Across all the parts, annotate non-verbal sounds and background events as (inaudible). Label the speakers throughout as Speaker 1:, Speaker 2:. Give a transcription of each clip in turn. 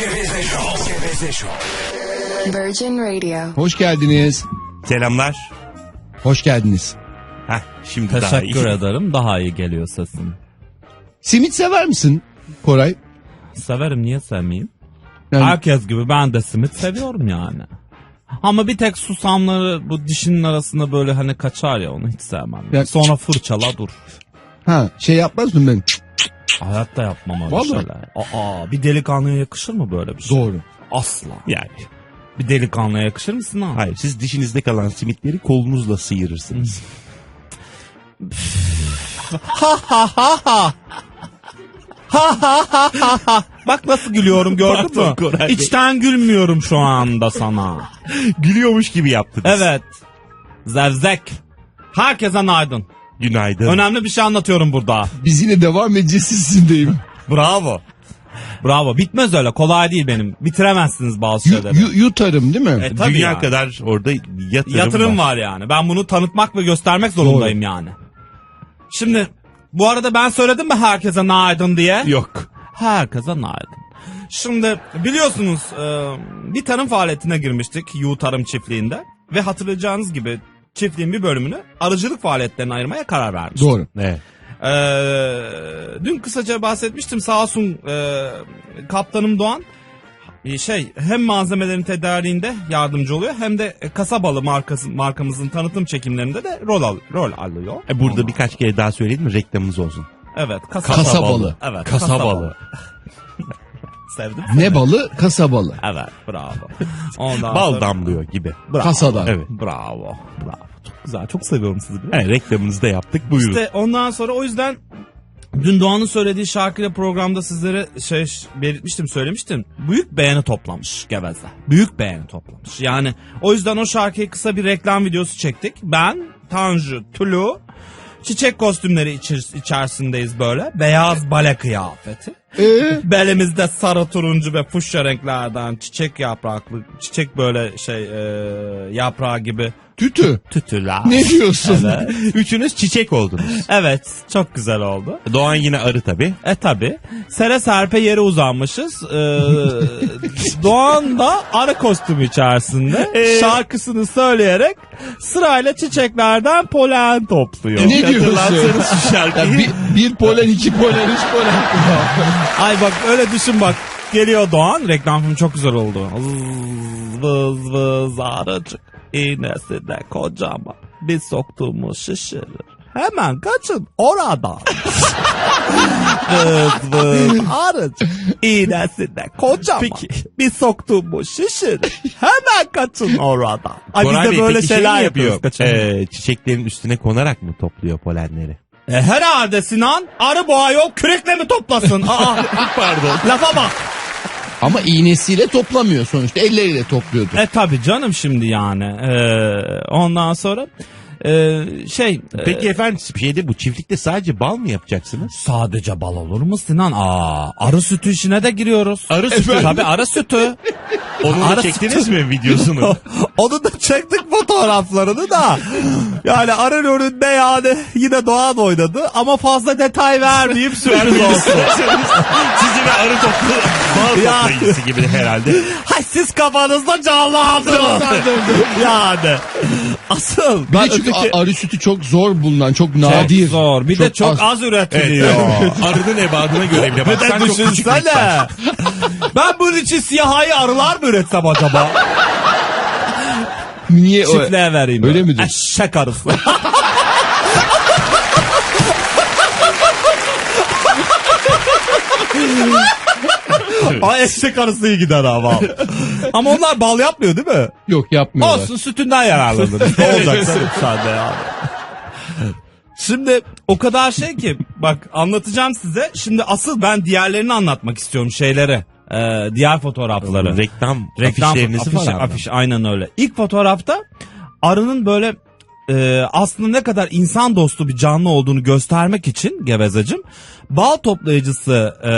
Speaker 1: Geveze Show. Geveze Show.
Speaker 2: Virgin Radio.
Speaker 3: Hoş geldiniz.
Speaker 4: Selamlar.
Speaker 3: Hoş geldiniz.
Speaker 4: Heh, şimdi daha
Speaker 5: Teşekkür
Speaker 4: iyi.
Speaker 5: ederim. Daha iyi geliyor sesin.
Speaker 3: Simit sever misin Koray?
Speaker 5: Severim niye sevmeyeyim?
Speaker 3: Yani
Speaker 5: Herkes gibi ben de simit seviyorum yani. Ama bir tek susamları bu dişinin arasında böyle hani kaçar ya onu hiç sevmem.
Speaker 3: Ya-
Speaker 5: Sonra fırçala dur.
Speaker 3: ha şey yapmaz mı ben?
Speaker 5: Hayatta yapmam öyle
Speaker 3: Vallahi.
Speaker 5: şeyler. Aa, bir delikanlıya yakışır mı böyle bir şey?
Speaker 3: Doğru.
Speaker 5: Asla.
Speaker 4: Yani.
Speaker 5: Bir delikanlıya yakışır mısın ha?
Speaker 4: Hayır siz dişinizde kalan simitleri kolunuzla sıyırırsınız.
Speaker 5: Bak nasıl gülüyorum gördün
Speaker 4: Pardon
Speaker 5: mü?
Speaker 4: Koray Bey.
Speaker 5: İçten gülmüyorum şu anda sana.
Speaker 4: Gülüyormuş gibi yaptınız.
Speaker 5: Evet. Zevzek. Herkese günaydın.
Speaker 4: Günaydın.
Speaker 5: Önemli bir şey anlatıyorum burada.
Speaker 3: Biz yine devam edeceğiz sizindeyim.
Speaker 5: Bravo. Bravo. Bitmez öyle. Kolay değil benim. Bitiremezsiniz bazı
Speaker 3: Yu,
Speaker 5: şeyleri.
Speaker 3: yu- yutarım değil mi?
Speaker 5: E, tabii
Speaker 4: Dünya
Speaker 5: yani.
Speaker 4: kadar orada yatırım,
Speaker 5: Yatırım
Speaker 4: var.
Speaker 5: var yani. Ben bunu tanıtmak ve göstermek zorundayım yani. Şimdi bu arada ben söyledim mi herkese günaydın diye?
Speaker 4: Yok.
Speaker 5: Herkese günaydın. Şimdi biliyorsunuz e, bir tarım faaliyetine girmiştik Yu Tarım Çiftliği'nde. Ve hatırlayacağınız gibi çiftliğin bir bölümünü arıcılık faaliyetlerine ayırmaya karar vermiştik.
Speaker 3: Doğru.
Speaker 4: Evet.
Speaker 5: Ee, dün kısaca bahsetmiştim sağ olsun e, kaptanım Doğan e, şey hem malzemelerin tedariğinde yardımcı oluyor hem de kasabalı markası markamızın tanıtım çekimlerinde de rol al, rol alıyor.
Speaker 4: E, burada birkaç kere daha söyledim mi reklamımız olsun.
Speaker 5: Evet kasabalı.
Speaker 3: Kasabalı.
Speaker 5: Evet
Speaker 4: Kasabalı.
Speaker 5: Sevdim.
Speaker 3: Ne balı? Kasabalı.
Speaker 5: Evet bravo. (laughs) Ondan
Speaker 4: Bal
Speaker 5: sonra-
Speaker 4: damlıyor gibi.
Speaker 5: Bravo.
Speaker 3: Kasadan.
Speaker 4: Evet.
Speaker 5: Bravo. Bravo. Çok güzel. Çok seviyorum sizi.
Speaker 4: Evet reklamımızı da yaptık buyurun.
Speaker 5: İşte ondan sonra o yüzden dün Doğan'ın söylediği şarkıyla programda sizlere şey belirtmiştim söylemiştim. Büyük beğeni toplamış Geveze. Büyük beğeni toplamış. Yani o yüzden o şarkıyı kısa bir reklam videosu çektik. Ben, Tanju, Tulu çiçek kostümleri içer- içerisindeyiz böyle. Beyaz bale kıyafeti.
Speaker 3: Ee,
Speaker 5: Belimizde sarı turuncu ve fuşya renklerden çiçek yapraklı, çiçek böyle şey e, yaprağı gibi
Speaker 3: tütü.
Speaker 5: tütüler.
Speaker 3: Ne diyorsun?
Speaker 5: Evet.
Speaker 4: Üçünüz çiçek oldunuz.
Speaker 5: Evet çok güzel oldu.
Speaker 4: Doğan yine arı tabi.
Speaker 5: E tabi. Sere serpe yere uzanmışız. Ee, (laughs) Doğan da arı kostümü içerisinde
Speaker 4: Ee?
Speaker 5: şarkısını söyleyerek sırayla çiçeklerden polen topluyor.
Speaker 3: Ne diyorsun? Ya
Speaker 4: şarkıyı.
Speaker 3: bir, bir polen, iki polen, üç polen. (laughs)
Speaker 5: Ay bak öyle düşün bak. Geliyor Doğan. Reklam filmi çok güzel oldu. Vız vız vız arıcık. İğnesi de kocaman. Bir soktuğumuz şişirir. Hemen kaçın oradan. (laughs) vız vız arıcık. İğnesi de kocaman.
Speaker 4: Peki.
Speaker 5: Bir soktuğumuz şişirir. Hemen kaçın oradan. Ay biz
Speaker 4: Koray
Speaker 5: de
Speaker 4: Bey,
Speaker 5: böyle
Speaker 4: peki şey
Speaker 5: şeyler yapıyoruz.
Speaker 4: yapıyor?
Speaker 5: Kaçın.
Speaker 4: Ee, çiçeklerin üstüne konarak mı topluyor polenleri?
Speaker 5: E, herhalde Sinan arı boğa yok kürekle mi toplasın? (laughs) Aa,
Speaker 4: Pardon.
Speaker 5: lafa bak.
Speaker 3: Ama iğnesiyle toplamıyor sonuçta. Elleriyle topluyordu.
Speaker 5: E tabi canım şimdi yani. Ee, ondan sonra e, şey e,
Speaker 4: Peki efendim şeyde bu çiftlikte sadece bal mı yapacaksınız?
Speaker 5: sadece bal olur mu Sinan? Aa, arı sütü işine de giriyoruz.
Speaker 4: Arı sütü.
Speaker 5: Tabi arı sütü. (laughs)
Speaker 4: Onu
Speaker 5: Arı
Speaker 4: çektiniz
Speaker 5: sütü.
Speaker 4: mi videosunu? (laughs)
Speaker 5: Onu da çektik fotoğraflarını da. Yani arı önünde yani yine Doğan oynadı ama fazla detay vermeyeyim (laughs) sürpriz olsun.
Speaker 4: Sizi bir arı toplu bal
Speaker 5: Ya.
Speaker 4: toplayıcısı gibi herhalde.
Speaker 5: Hay siz kafanızda canlandırın. yani. Asıl.
Speaker 3: Bir de çünkü a- arı sütü çok zor bulunan, çok nadir.
Speaker 5: Çok zor. Bir de çok az, üretiliyor. (laughs)
Speaker 4: Arının ebadına göre bile çok miktar.
Speaker 5: düşünsene. ben bunun için siyahayı arılar mı üretsem acaba?
Speaker 3: Niye?
Speaker 5: Çiftliğe vereyim.
Speaker 3: Öyle
Speaker 5: ben.
Speaker 3: midir?
Speaker 5: Eşek arısı. (laughs) (laughs) Ay eşek arısı iyi gider ama. (laughs) ama onlar bal yapmıyor değil mi?
Speaker 3: Yok yapmıyorlar.
Speaker 5: Olsun sütünden yararlanır. Ne (laughs) olacak (laughs) sende yani. Şimdi o kadar şey ki bak anlatacağım size. Şimdi asıl ben diğerlerini anlatmak istiyorum şeyleri. Ee, diğer fotoğrafları.
Speaker 4: Reklam,
Speaker 5: Reklam
Speaker 4: afişlerinizi
Speaker 5: afiş,
Speaker 4: falan.
Speaker 5: afiş, aynen öyle. İlk fotoğrafta arının böyle e, aslında ne kadar insan dostu bir canlı olduğunu göstermek için gevezacım bal toplayıcısı e,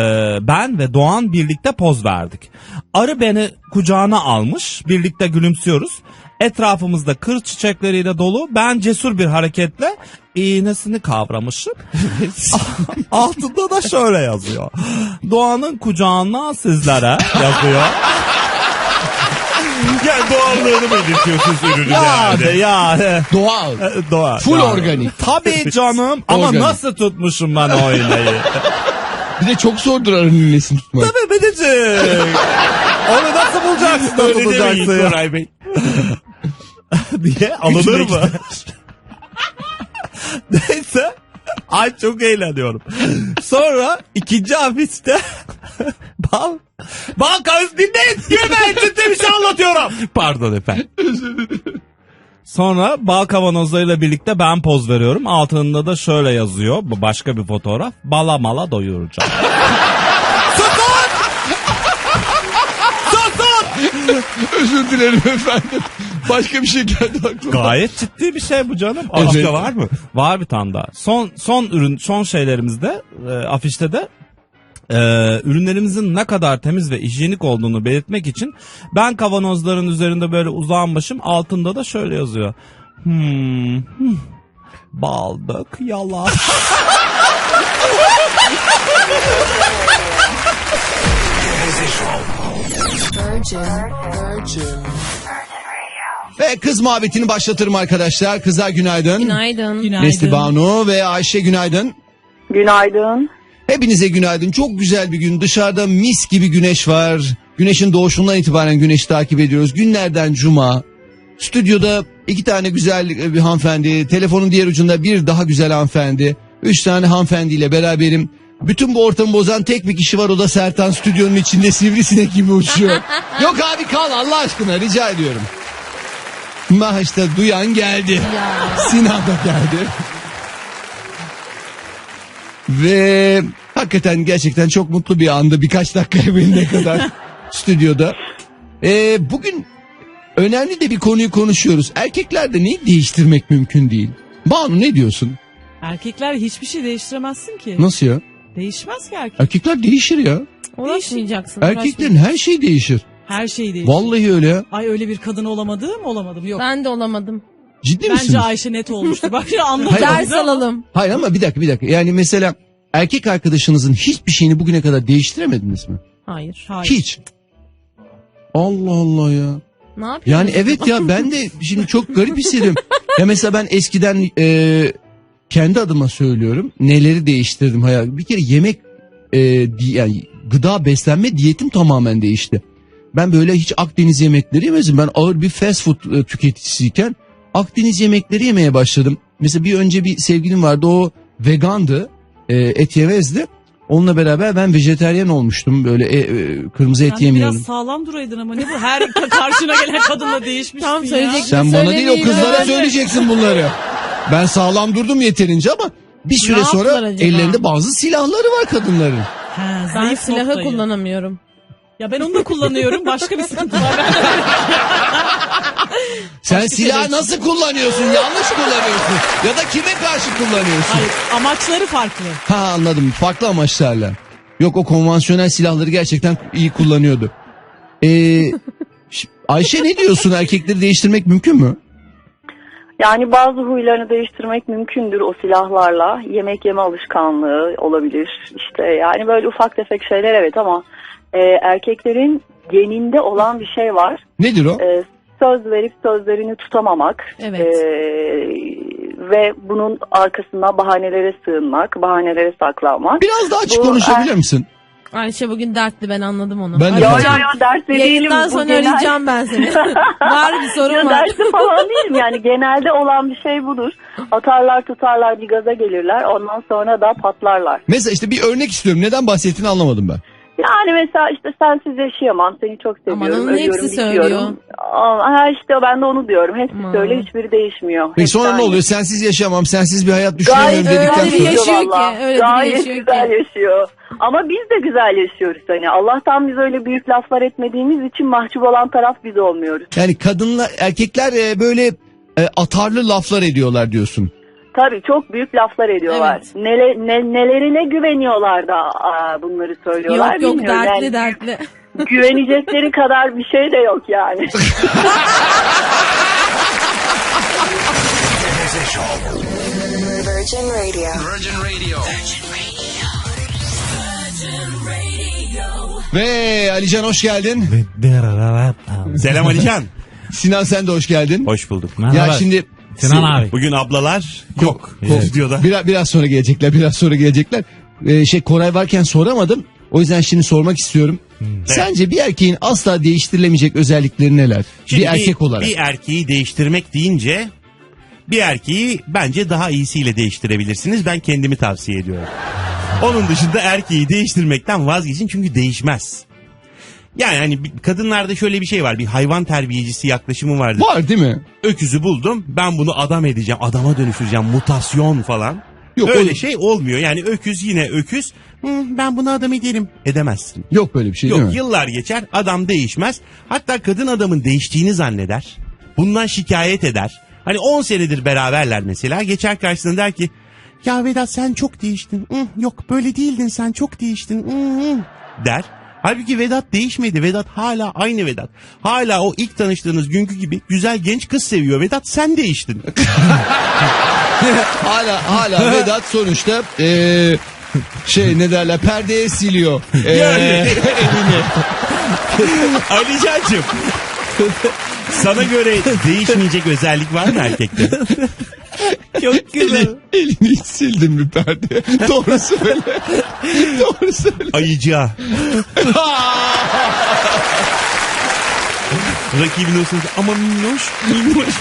Speaker 5: ben ve Doğan birlikte poz verdik. Arı beni kucağına almış birlikte gülümsüyoruz. Etrafımızda kır çiçekleriyle dolu. Ben cesur bir hareketle iğnesini kavramışım. (laughs) Altında da şöyle yazıyor. Doğanın kucağına sizlere yazıyor.
Speaker 4: Yani doğallığını belirtiyorsunuz ürünün
Speaker 5: Ya
Speaker 4: herhalde.
Speaker 5: de ya. de.
Speaker 3: Doğal.
Speaker 5: Doğa.
Speaker 3: Full
Speaker 5: yani.
Speaker 3: organik.
Speaker 5: Tabii (laughs) canım ama
Speaker 3: Organik.
Speaker 5: nasıl tutmuşum ben o iğneyi.
Speaker 3: Bir de çok zordur arının iğnesini tutmak.
Speaker 5: Tabii Bedicik. Onu nasıl bulacaksın da
Speaker 4: Öyle demeyin
Speaker 5: tutacaksın ya?
Speaker 4: Koray Bey. (laughs)
Speaker 5: diye alınır mı? (laughs) Neyse. Ay çok eğleniyorum. Sonra ikinci afişte bal bal kavuz dinleyin gülmeyin (laughs)
Speaker 4: Pardon efendim.
Speaker 5: Sonra bal kavanozlarıyla birlikte ben poz veriyorum. Altında da şöyle yazıyor. Bu başka bir fotoğraf. Bala mala doyuracağım. (laughs) (laughs)
Speaker 3: Özür dilerim efendim. Başka bir şey geldi aklıma.
Speaker 5: Gayet ciddi bir şey bu canım.
Speaker 3: Evet.
Speaker 5: Başka var mı? Var bir tane daha. Son son ürün son şeylerimizde e, afişte de e, ürünlerimizin ne kadar temiz ve hijyenik olduğunu belirtmek için ben kavanozların üzerinde böyle uzanmışım altında da şöyle yazıyor. Hmm, hmm, baldık yalan.
Speaker 2: Virgin. Virgin.
Speaker 3: Ve kız muhabbetini başlatırım arkadaşlar. Kızlar günaydın.
Speaker 6: Günaydın.
Speaker 3: Nesli Banu ve Ayşe günaydın.
Speaker 7: Günaydın.
Speaker 3: Hepinize günaydın. Çok güzel bir gün. Dışarıda mis gibi güneş var. Güneşin doğuşundan itibaren güneşi takip ediyoruz. Günlerden cuma. Stüdyoda iki tane güzel e, bir hanımefendi. Telefonun diğer ucunda bir daha güzel hanımefendi. Üç tane hanımefendiyle beraberim. Bütün bu ortamı bozan tek bir kişi var o da Sertan stüdyonun içinde (laughs) sivrisinek gibi uçuyor. (laughs) Yok abi kal Allah aşkına rica ediyorum. Ma işte duyan geldi. Sinan da geldi. Ve hakikaten gerçekten çok mutlu bir andı birkaç dakika (laughs) evveline kadar stüdyoda. Ee, bugün önemli de bir konuyu konuşuyoruz. Erkeklerde neyi değiştirmek mümkün değil? Banu ne diyorsun?
Speaker 6: Erkekler hiçbir şey değiştiremezsin ki.
Speaker 3: Nasıl ya?
Speaker 6: Değişmez ki erkek.
Speaker 3: Erkekler değişir ya.
Speaker 6: Uğraşmayacaksın.
Speaker 3: Erkeklerin her şeyi değişir.
Speaker 6: Her şey değişir.
Speaker 3: Vallahi öyle ya.
Speaker 6: Ay öyle bir kadın olamadım olamadım. Yok.
Speaker 8: Ben de olamadım.
Speaker 3: Ciddi
Speaker 6: Bence
Speaker 3: misiniz?
Speaker 6: Ayşe net olmuştu. Bak şu (laughs) anladım.
Speaker 8: Ders alalım.
Speaker 3: Hayır ama bir dakika bir dakika. Yani mesela erkek arkadaşınızın hiçbir şeyini bugüne kadar değiştiremediniz mi?
Speaker 8: Hayır.
Speaker 6: Hayır.
Speaker 3: Hiç. Allah Allah ya.
Speaker 8: Ne yapıyorsun?
Speaker 3: Yani evet ya ben de şimdi çok garip hissediyorum. (laughs) ya mesela ben eskiden e, kendi adıma söylüyorum neleri değiştirdim hayal. Bir kere yemek e, di- yani gıda beslenme diyetim tamamen değişti. Ben böyle hiç Akdeniz yemekleri yemezdim. Ben ağır bir fast food e, tüketicisiyken Akdeniz yemekleri yemeye başladım. Mesela bir önce bir sevgilim vardı o vegandı. E, et yemezdi. Onunla beraber ben vejeteryan olmuştum. Böyle e, e, kırmızı et
Speaker 6: de
Speaker 3: yemiyorum.
Speaker 6: biraz sağlam duraydın ama ne bu? Her ka- (laughs) karşına gelen kadınla değişmişsin
Speaker 8: Tam
Speaker 6: ya.
Speaker 8: söyleyecek-
Speaker 3: Sen bana değil o
Speaker 8: Söylemeyin
Speaker 3: kızlara
Speaker 8: öyle.
Speaker 3: söyleyeceksin bunları. Ben sağlam durdum yeterince ama bir süre sonra
Speaker 8: yaptılar acaba?
Speaker 3: ellerinde bazı silahları var kadınların.
Speaker 6: He,
Speaker 8: Ben
Speaker 6: zayıf
Speaker 8: silahı
Speaker 6: noktayı.
Speaker 8: kullanamıyorum.
Speaker 6: Ya ben onu da kullanıyorum. Başka bir sıkıntı var. Ben (laughs)
Speaker 3: Sen
Speaker 6: Başka
Speaker 3: silahı
Speaker 6: şeyler-
Speaker 3: nasıl kullanıyorsun? Yanlış kullanıyorsun. Ya da kime karşı kullanıyorsun?
Speaker 6: Hayır, amaçları farklı.
Speaker 3: Ha anladım. Farklı amaçlarla. Yok o konvansiyonel silahları gerçekten iyi kullanıyordu. Ee, (laughs) ş- Ayşe ne diyorsun? Erkekleri değiştirmek mümkün mü?
Speaker 7: Yani bazı huylarını değiştirmek mümkündür o silahlarla. Yemek yeme alışkanlığı olabilir. İşte yani böyle ufak tefek şeyler evet ama e, erkeklerin geninde olan bir şey var.
Speaker 3: Nedir o?
Speaker 7: E, söz verip sözlerini tutamamak.
Speaker 8: Evet.
Speaker 7: E, ve bunun arkasına bahanelere sığınmak, bahanelere saklanmak.
Speaker 3: Biraz daha açık
Speaker 7: bu-
Speaker 3: konuşabilir misin?
Speaker 8: Ayşe bugün dertli ben anladım onu.
Speaker 3: Ben de
Speaker 7: Yo
Speaker 3: fark
Speaker 7: yo yo derste değilim.
Speaker 8: Yayından sonra
Speaker 7: genel-
Speaker 8: arayacağım ben seni. (laughs) var bir sorun
Speaker 7: Ya
Speaker 8: var.
Speaker 7: dersi falan değilim yani genelde olan bir şey budur. Atarlar tutarlar bir gaza gelirler ondan sonra da patlarlar.
Speaker 3: Mesela işte bir örnek istiyorum. Neden bahsettiğini anlamadım ben.
Speaker 7: Yani mesela işte sensiz yaşayamam seni çok seviyorum.
Speaker 8: Aman onun hepsi
Speaker 7: bitiyorum.
Speaker 8: söylüyor.
Speaker 7: Aa, ha işte ben de onu diyorum. Hepsi
Speaker 8: Aman.
Speaker 7: söyle hiçbiri değişmiyor.
Speaker 3: Peki
Speaker 7: Hepsi
Speaker 3: sonra ne
Speaker 7: aynı.
Speaker 3: oluyor? Sensiz yaşamam, sensiz bir hayat
Speaker 7: Gayet
Speaker 3: düşünemiyorum dedikten
Speaker 8: öyle bir
Speaker 3: sonra.
Speaker 8: yaşıyor ki,
Speaker 7: vallahi.
Speaker 8: öyle bir
Speaker 7: Gayet
Speaker 8: yaşıyor ki.
Speaker 7: güzel yaşıyor. Ama biz de güzel yaşıyoruz hani. Allah'tan biz öyle büyük laflar etmediğimiz için mahcup olan taraf biz olmuyoruz.
Speaker 3: Yani kadınlar, erkekler e, böyle e, atarlı laflar ediyorlar diyorsun.
Speaker 7: Tabii çok büyük laflar ediyorlar.
Speaker 8: Evet.
Speaker 7: Nele, ne, nelerine güveniyorlar da aa, bunları söylüyorlar
Speaker 8: Yok yok
Speaker 7: bilmiyorum.
Speaker 8: dertli
Speaker 7: Yani
Speaker 8: dertli.
Speaker 7: güvenecekleri (laughs) kadar bir şey de yok yani.
Speaker 2: Virgin Radio.
Speaker 3: Ve Alican hoş geldin.
Speaker 4: Selam Alican.
Speaker 3: Sinan sen de hoş geldin.
Speaker 4: Hoş bulduk.
Speaker 3: Ya şimdi
Speaker 5: Sinan abi.
Speaker 4: Bugün ablalar yok
Speaker 3: Ko-
Speaker 4: stüdyoda.
Speaker 3: Biraz, biraz sonra gelecekler, biraz sonra gelecekler. Ee, şey Koray varken soramadım. O yüzden şimdi sormak istiyorum. Sence bir erkeğin asla değiştirilemeyecek özellikleri neler?
Speaker 4: Şimdi
Speaker 3: bir erkek olarak.
Speaker 4: Bir erkeği değiştirmek deyince bir erkeği bence daha iyisiyle değiştirebilirsiniz. Ben kendimi tavsiye ediyorum. Onun dışında erkeği değiştirmekten vazgeçin çünkü değişmez. Yani hani bir- kadınlarda şöyle bir şey var. Bir hayvan terbiyecisi yaklaşımı vardır.
Speaker 3: Var değil mi?
Speaker 4: Öküzü buldum. Ben bunu adam edeceğim. Adama dönüştüreceğim. Mutasyon falan.
Speaker 3: Yok,
Speaker 4: Öyle şey olmuyor. Yani öküz yine öküz. "Hı, ben bunu adam ederim. Edemezsin.
Speaker 3: Yok böyle bir şey değil
Speaker 4: Yok
Speaker 3: mi?
Speaker 4: yıllar geçer adam değişmez. Hatta kadın adamın değiştiğini zanneder. Bundan şikayet eder. Hani 10 senedir beraberler mesela. Geçer karşısına der ki ya Vedat sen çok değiştin. Hı, yok böyle değildin sen çok değiştin. Hı, hı," der. Halbuki Vedat değişmedi. Vedat hala aynı Vedat. Hala o ilk tanıştığınız günkü gibi güzel genç kız seviyor. Vedat sen değiştin. (laughs)
Speaker 3: Hala hala Vedat sonuçta eee, şey ne derler perdeye siliyor. Eee,
Speaker 4: Yani. (laughs) Alican'cığım. Sana göre değişmeyecek özellik var mı erkekte?
Speaker 5: Çok güzel.
Speaker 3: elini hiç sildin mi perdeye? Doğru söyle. Doğru söyle.
Speaker 4: Ayıca. (laughs) Rakibin olsun ama minnoş minnoş.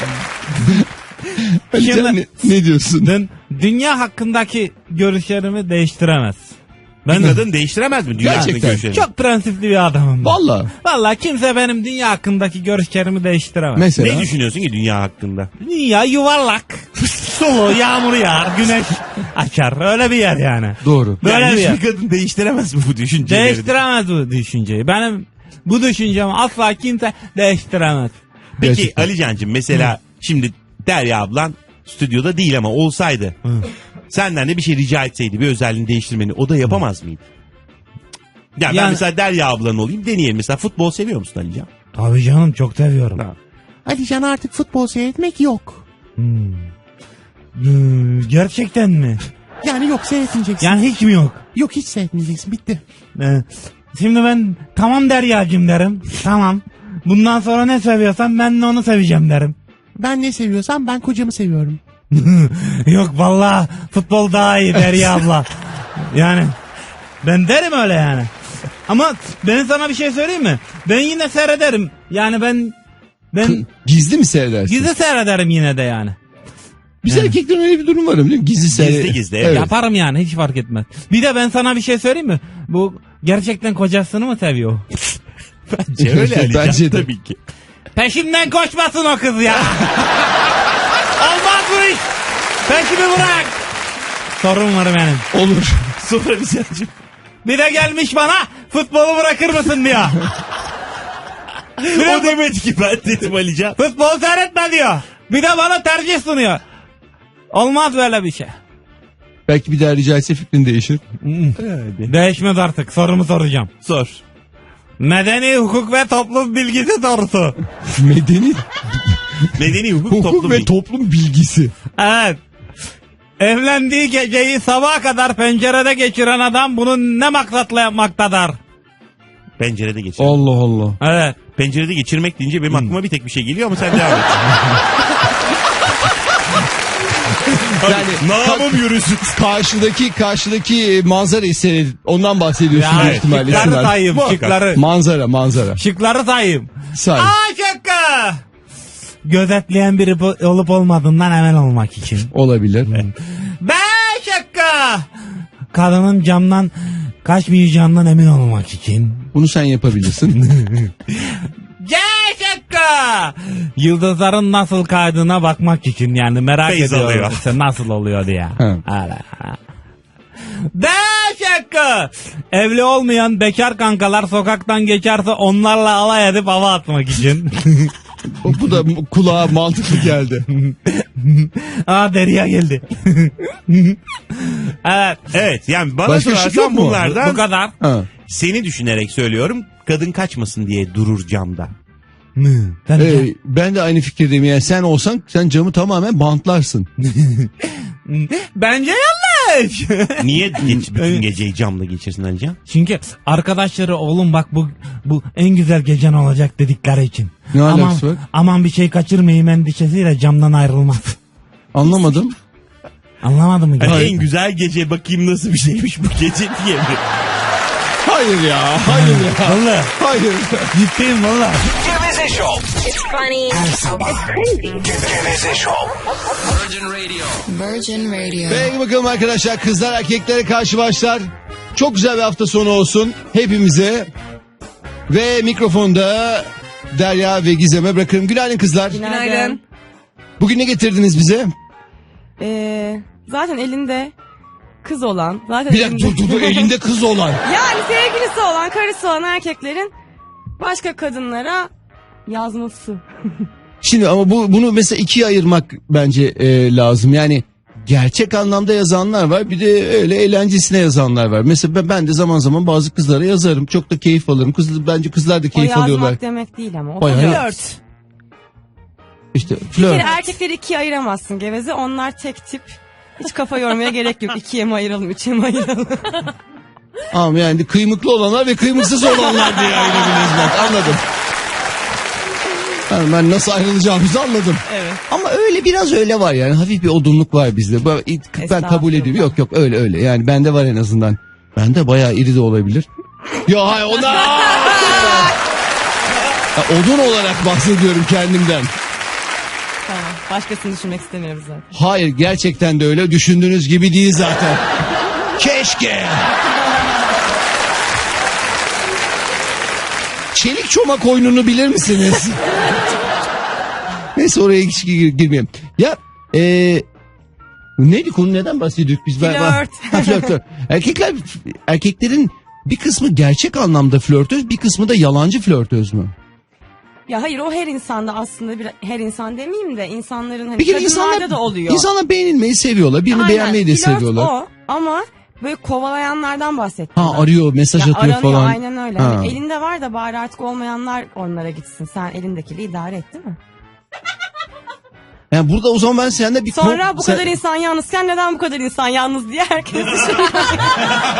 Speaker 3: Alican,
Speaker 5: Şimdi-
Speaker 3: ne, ne diyorsun?
Speaker 5: Ben dünya hakkındaki görüşlerimi değiştiremez.
Speaker 4: Ben kadın değiştiremez mi? Dünya
Speaker 3: Gerçekten.
Speaker 4: görüşlerini?
Speaker 5: çok prensipli bir adamım. ben.
Speaker 3: Valla.
Speaker 5: Vallahi kimse benim dünya hakkındaki görüşlerimi değiştiremez.
Speaker 3: Mesela.
Speaker 4: Ne düşünüyorsun ki dünya hakkında?
Speaker 5: Dünya yuvarlak. Sulu, yağmur yağar, güneş açar. Öyle bir yer yani.
Speaker 3: Doğru.
Speaker 5: Böyle
Speaker 4: yani
Speaker 5: bir yer.
Speaker 4: hiçbir kadın değiştiremez mi bu düşünceleri?
Speaker 5: Değiştiremez bu düşünceyi. Benim bu düşüncemi asla kimse değiştiremez.
Speaker 4: Peki
Speaker 3: Gerçekten.
Speaker 4: Ali Can'cığım mesela şimdi Derya ablan stüdyoda değil ama olsaydı. Senden de bir şey rica etseydi bir özelliğini değiştirmeni o da yapamaz mıydı? Ya ben
Speaker 5: Yani-
Speaker 4: mesela Derya ablan olayım deneyelim. Mesela futbol seviyor musun Ali Can?
Speaker 5: Tabii canım çok seviyorum.
Speaker 4: Tamam. Ali Can artık futbol seyretmek yok.
Speaker 5: Hmm, gerçekten mi?
Speaker 4: Yani yok seyretmeyeceksin.
Speaker 5: Yani hiç mi yok?
Speaker 4: Yok hiç seyretmeyeceksin bitti.
Speaker 5: Ee, şimdi ben tamam Derya'cığım derim. Tamam. Bundan sonra ne seviyorsan ben de onu seveceğim derim.
Speaker 4: Ben ne seviyorsam ben kocamı seviyorum. (laughs)
Speaker 5: Yok vallahi futbol daha iyi Derya (laughs) abla. Yani ben derim öyle yani. Ama ben sana bir şey söyleyeyim mi? Ben yine seyrederim. Yani ben ben
Speaker 3: Gizli mi seyredersin?
Speaker 5: gizli seyrederim yine de yani.
Speaker 3: Biz erkeklerin öyle bir durum var biliyor musun? Gizli seyreder.
Speaker 4: Gizli gizli,
Speaker 3: Evet.
Speaker 5: Yaparım yani hiç fark etmez. Bir de ben sana bir şey söyleyeyim mi? Bu gerçekten kocasını mı seviyor? (laughs)
Speaker 4: Bence öyle Ali Can
Speaker 3: Bence de.
Speaker 4: tabii ki.
Speaker 5: Peşimden koşmasın o kız ya. (laughs) Olmaz bu iş. Peşimi bırak. Sorun var benim.
Speaker 3: Olur. (laughs)
Speaker 4: Sonra Can'cığım.
Speaker 5: Bir de gelmiş bana futbolu bırakır mısın diyor. Bir de
Speaker 4: O demedi ki ben dedim Ali Can.
Speaker 5: futbol seyretme diyor. Bir de bana tercih sunuyor. Olmaz böyle bir şey.
Speaker 3: Belki bir daha rica etse fikrin değişir.
Speaker 5: Değişmez artık sorumu soracağım.
Speaker 4: Sor.
Speaker 5: Medeni hukuk ve toplum bilgisi sorusu. (laughs)
Speaker 3: Medeni
Speaker 4: Medeni hukuk,
Speaker 3: hukuk
Speaker 4: toplum
Speaker 3: ve
Speaker 4: bilgi.
Speaker 3: toplum bilgisi.
Speaker 5: Evet. Evlendiği geceyi sabaha kadar pencerede geçiren adam bunu ne maksatla yapmaktadır?
Speaker 4: Pencerede geçir.
Speaker 3: Allah Allah.
Speaker 5: Evet.
Speaker 4: Pencerede geçirmek deyince benim aklıma bir tek bir şey geliyor ama sen devam et. (laughs)
Speaker 3: Yani
Speaker 4: Namım yürüsün.
Speaker 3: karşıdaki karşıdaki manzarayı seyredip ondan bahsediyorsun
Speaker 5: Ya,
Speaker 3: büyük ihtimalle.
Speaker 5: şıkları
Speaker 4: Muhakkak.
Speaker 5: şıkları.
Speaker 3: Manzara manzara.
Speaker 5: Şıkları sayayım.
Speaker 3: Say.
Speaker 5: A şıkkı. Gözetleyen biri bu- olup olmadığından emin olmak için.
Speaker 3: Olabilir.
Speaker 5: B şıkkı. Kadının camdan kaçmayacağından emin olmak için.
Speaker 3: Bunu sen yapabilirsin. (laughs)
Speaker 5: Yıldızların nasıl kaydığına bakmak için yani merak
Speaker 4: Feyz
Speaker 5: ediyorum
Speaker 4: alıyor.
Speaker 5: işte nasıl oluyor diye.
Speaker 3: Ha.
Speaker 5: Öyle. D şıkkı. Evli olmayan bekar kankalar sokaktan geçerse onlarla alay edip hava atmak için.
Speaker 3: bu, (laughs) bu da kulağa mantıklı geldi. (laughs)
Speaker 5: Aa Derya geldi. (laughs) evet.
Speaker 4: Evet yani bana
Speaker 3: Başka yok
Speaker 4: sorarsan
Speaker 3: mu?
Speaker 4: bunlardan
Speaker 5: Bu kadar.
Speaker 3: Ha.
Speaker 4: seni düşünerek söylüyorum. Kadın kaçmasın diye durur camda.
Speaker 6: Sen de-
Speaker 3: Ee, ben de aynı fikirdeyim. Yani sen olsan sen camı tamamen bantlarsın. (laughs)
Speaker 6: Bence yanlış. (laughs)
Speaker 4: Niye (laughs) geç, bütün geceyi camla geçirsin Alican?
Speaker 6: Çünkü arkadaşları oğlum bak bu bu en güzel gecen olacak dedikleri için.
Speaker 3: Ne
Speaker 6: aman,
Speaker 3: alakası var?
Speaker 6: aman bir şey kaçırmayayım endişesiyle camdan ayrılmaz.
Speaker 3: Anlamadım.
Speaker 6: Anlamadın mı? Hayır.
Speaker 4: en güzel gece bakayım nasıl bir şeymiş bu gece diye mi?
Speaker 3: Hayır ya. Hayır ya.
Speaker 6: Vallahi
Speaker 3: Hayır.
Speaker 6: ciddiyim valla.
Speaker 1: Geveze Show.
Speaker 2: It's funny. It's crazy.
Speaker 1: Geveze Show.
Speaker 2: Virgin Radio.
Speaker 3: Peki bakalım arkadaşlar kızlar erkeklere karşı başlar. Çok güzel bir hafta sonu olsun hepimize. Ve mikrofonda Derya ve Gizem'e bırakırım. Günaydın kızlar.
Speaker 9: Günaydın.
Speaker 3: Bugün ne getirdiniz bize?
Speaker 9: Ee, zaten elinde kız olan, zaten
Speaker 3: Bir dakika
Speaker 9: elinde...
Speaker 3: dur dur dur elinde kız olan. (laughs)
Speaker 9: yani sevgilisi olan, karısı olan erkeklerin başka kadınlara yazması. (laughs)
Speaker 3: Şimdi ama bu bunu mesela ikiye ayırmak bence e, lazım. Yani gerçek anlamda yazanlar var bir de öyle eğlencesine yazanlar var. Mesela ben, ben de zaman zaman bazı kızlara yazarım. Çok da keyif alırım. Kız, bence kızlar da
Speaker 9: O
Speaker 3: keyif
Speaker 9: yazmak
Speaker 3: alıyorlar.
Speaker 9: demek değil ama. O
Speaker 3: Bayağı-
Speaker 9: flört.
Speaker 3: İşte
Speaker 9: Bir
Speaker 3: flört.
Speaker 9: kere erkekleri ikiye ayıramazsın geveze. Onlar tek tip. Hiç kafa yormaya gerek yok. İkiye mi ayıralım, üçe mi ayıralım? (laughs)
Speaker 3: Ama yani kıymıklı olanlar ve kıymıksız olanlar diye ayırabiliriz bak anladım. Yani ben nasıl ayrılacağımızı anladım.
Speaker 9: evet.
Speaker 3: Ama öyle biraz öyle var yani hafif bir odunluk var bizde. Ben, ben kabul ediyorum. Yok yok öyle öyle yani bende var en azından. Bende bayağı iri de olabilir. Ya hayır ona. (laughs) Ya, odun olarak bahsediyorum kendimden.
Speaker 9: Başkasını düşünmek istemiyoruz zaten.
Speaker 3: Hayır gerçekten de öyle düşündüğünüz gibi değil zaten. (laughs) Keşke. Çelik çomak oyununu bilir misiniz? (laughs) Neyse oraya hiç gir- girmeyeyim. Ya eee neydi konu neden bahsediyorduk biz?
Speaker 9: Flört.
Speaker 3: Ha, flört, flört. Erkekler erkeklerin bir kısmı gerçek anlamda flörtöz bir kısmı da yalancı flörtöz mü?
Speaker 9: Ya hayır o her insanda aslında bir her insan demeyeyim de insanların hani
Speaker 3: Bir kere
Speaker 9: kadınlarda
Speaker 3: insanlar,
Speaker 9: da oluyor.
Speaker 3: insanlar beğenilmeyi seviyorlar. Birini
Speaker 9: Aynen,
Speaker 3: beğenmeyi de
Speaker 9: flört
Speaker 3: seviyorlar.
Speaker 9: o ama böyle kovalayanlardan bahsettim.
Speaker 3: Ha
Speaker 9: ben.
Speaker 3: arıyor, mesaj
Speaker 9: Ya
Speaker 3: atıyor
Speaker 9: aranıyor,
Speaker 3: falan.
Speaker 9: aynen öyle.
Speaker 3: Ha.
Speaker 9: Hani elinde var da bari artık olmayanlar onlara gitsin. Sen elindekiyle idare et değil mi?
Speaker 3: Yani burada o zaman ben sende bir
Speaker 9: Sonra bu
Speaker 3: sen,
Speaker 9: kadar insan yalnızken neden bu kadar insan yalnız diye herkes (laughs) düşünüyor.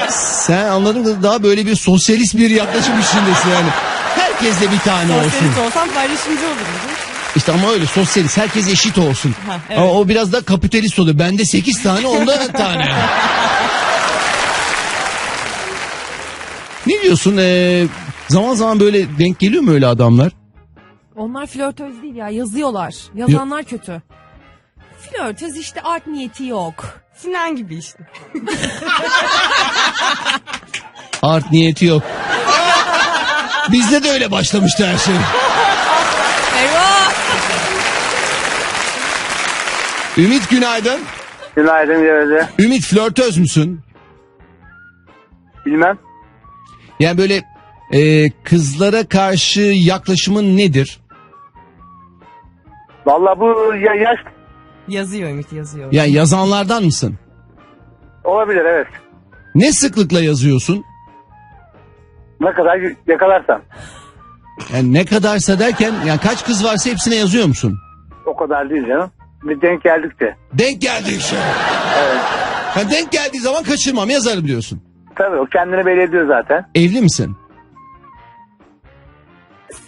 Speaker 3: sen anladığım kadarıyla daha böyle bir sosyalist bir yaklaşım içindesin yani. Herkes de bir tane olsun.
Speaker 9: Sosyalist olsam paylaşımcı olurum.
Speaker 3: İşte ama öyle sosyalist herkes eşit olsun.
Speaker 9: Ha, evet.
Speaker 3: Ama o biraz da kapitalist oluyor. Bende 8 tane onda (laughs) tane. ne diyorsun? Ee, zaman zaman böyle denk geliyor mu öyle adamlar?
Speaker 8: Onlar flörtöz değil ya yazıyorlar. Yazanlar kötü. Flörtöz işte art niyeti yok.
Speaker 9: Sinan gibi işte.
Speaker 3: Art niyeti yok. Bizde de öyle başlamıştı her şey.
Speaker 8: Eyvah!
Speaker 3: Ümit günaydın.
Speaker 10: Günaydın Geveze.
Speaker 3: Ümit flörtöz müsün?
Speaker 10: Bilmem.
Speaker 3: Yani böyle e, kızlara karşı yaklaşımın nedir?
Speaker 10: Valla bu ya, yaş
Speaker 9: Yazıyor Ümit yazıyor.
Speaker 3: Yani yazanlardan mısın?
Speaker 10: olabilir evet.
Speaker 3: Ne sıklıkla yazıyorsun?
Speaker 10: Ne kadar yakalarsam.
Speaker 3: Yani ne kadarsa derken yani kaç kız varsa hepsine yazıyor musun?
Speaker 10: O kadar değil canım. Bir denk geldikçe.
Speaker 3: Denk geldi işte. Ha, denk geldiği zaman kaçırmam yazarım diyorsun.
Speaker 10: Tabii o kendini belli ediyor zaten.
Speaker 3: Evli misin?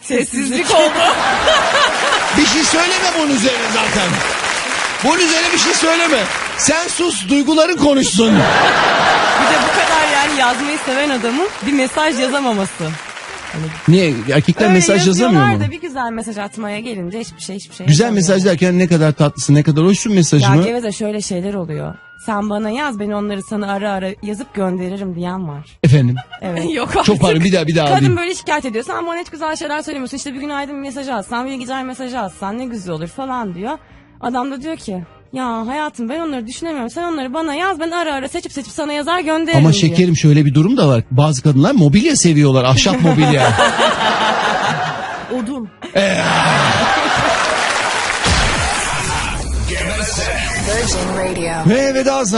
Speaker 9: Sessizlik oldu. (laughs)
Speaker 3: Bir şey söyleme bunun üzerine zaten. Bunun üzerine bir şey söyleme. Sen sus duyguların konuşsun.
Speaker 9: De bu kadar yani yazmayı seven adamın bir mesaj yazamaması.
Speaker 3: Niye? Erkekler
Speaker 9: Öyle
Speaker 3: mesaj yazamıyor mu?
Speaker 9: da bir güzel mesaj atmaya gelince hiçbir şey hiçbir şey
Speaker 3: Güzel
Speaker 9: yazamıyor.
Speaker 3: mesaj derken ne kadar tatlısın, ne kadar hoşsun
Speaker 9: Ya
Speaker 3: mesajımı.
Speaker 9: Geveze şöyle şeyler oluyor. Sen bana yaz ben onları sana ara ara yazıp gönderirim diyen var.
Speaker 3: Efendim.
Speaker 9: Evet. (laughs)
Speaker 8: Yok artık.
Speaker 3: Çok pardon bir daha bir daha
Speaker 9: Kadın
Speaker 3: alayım.
Speaker 9: böyle şikayet ediyor. Sen bana hiç güzel şeyler söylemiyorsun. İşte bir günaydın mesaj atsan, bir güzel mesaj atsan ne güzel olur falan diyor. Adam da diyor ki ya hayatım ben onları düşünemiyorum. Sen onları bana yaz ben ara ara seçip seçip sana yazar gönderirim
Speaker 3: Ama
Speaker 9: diyor.
Speaker 3: şekerim şöyle bir durum da var. Bazı kadınlar mobilya seviyorlar. Ahşap mobilya. (laughs)
Speaker 8: Odun.
Speaker 2: Virgin Radio.
Speaker 3: Ve veda zamanı.